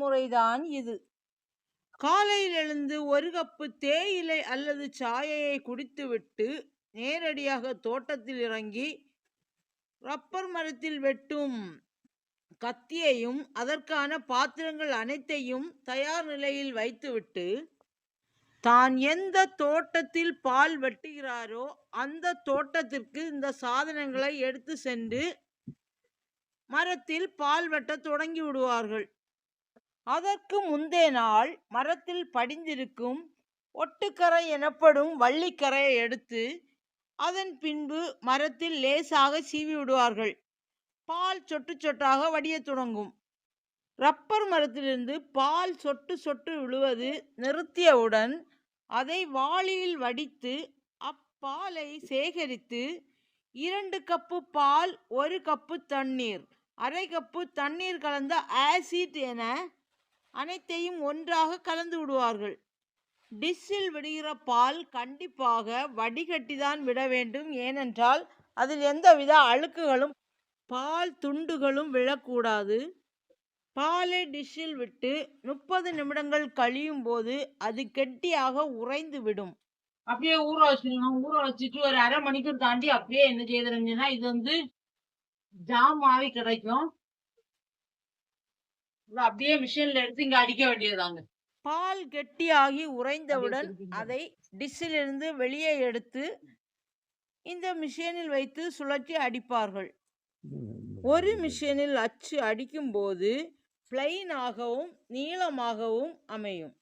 முறைதான் இது. காலையில் எழுந்து ஒரு கப்பு தேயிலை அல்லது சாயையை குடித்துவிட்டு நேரடியாக தோட்டத்தில் இறங்கி ரப்பர் மரத்தில் வெட்டும் கத்தியையும் அதற்கான பாத்திரங்கள் அனைத்தையும் தயார் நிலையில் வைத்துவிட்டு தான் எந்த தோட்டத்தில் பால் வெட்டுகிறாரோ அந்த தோட்டத்திற்கு இந்த சாதனங்களை எடுத்து சென்று மரத்தில் பால் வெட்ட தொடங்கி விடுவார்கள். அதற்கு முந்தைய நாள் மரத்தில் படிந்திருக்கும் ஒட்டுக்கரை எனப்படும் வள்ளிக்கரையை எடுத்து அதன் பின்பு மரத்தில் லேசாக சீவி விடுவார்கள். பால் சொட்டு சொட்டாக வடியத் தொடங்கும். ரப்பர் மரத்திலிருந்து பால் சொட்டு சொட்டு விழுவது நிறுத்தியவுடன் அதை வாளியில் வடித்து அப்பாலை சேகரித்து இரண்டு கப்பு பால் ஒரு கப்பு தண்ணீர் அரை கப்பு தண்ணீர் கலந்த ஆசிட் என அனைத்தையும் ஒன்றாக கலந்து விடுவார்கள். டிஷ்ஷில் விடுகிற பால் கண்டிப்பாக வடிகட்டி தான் விட வேண்டும். ஏனென்றால் அதில் எந்தவித அழுக்குகளும் பால் துண்டுகளும் விழக்கூடாது. பாலை டிஷ்ஷில் விட்டு முப்பது நிமிடங்கள் கழியும் போது அது கெட்டியாக உறைந்து விடும் அப்படியே ஊற வச்சிடணும் ஊற வச்சுட்டு ஒரு அரை மணிக்கு தாண்டி அப்படியே என்ன செய்யறதுன்னா இது வந்து ஜாம் ஆவி கிடைக்கும். அப்படியே மிஷின்ல எடுத்து இங்க அடிக்க வேண்டியதுதாங்க. பால் கெட்டியாகி உறைந்தவுடன். அதை டிஷ்ஷிலிருந்து வெளியே எடுத்து இந்த மிஷினில் வைத்து சுழற்றி அடிப்பார்கள். ஒரு மிஷினில் அச்சு அடிக்கும்போது பிளைனாகவும் நீளமாகவும் அமையும்.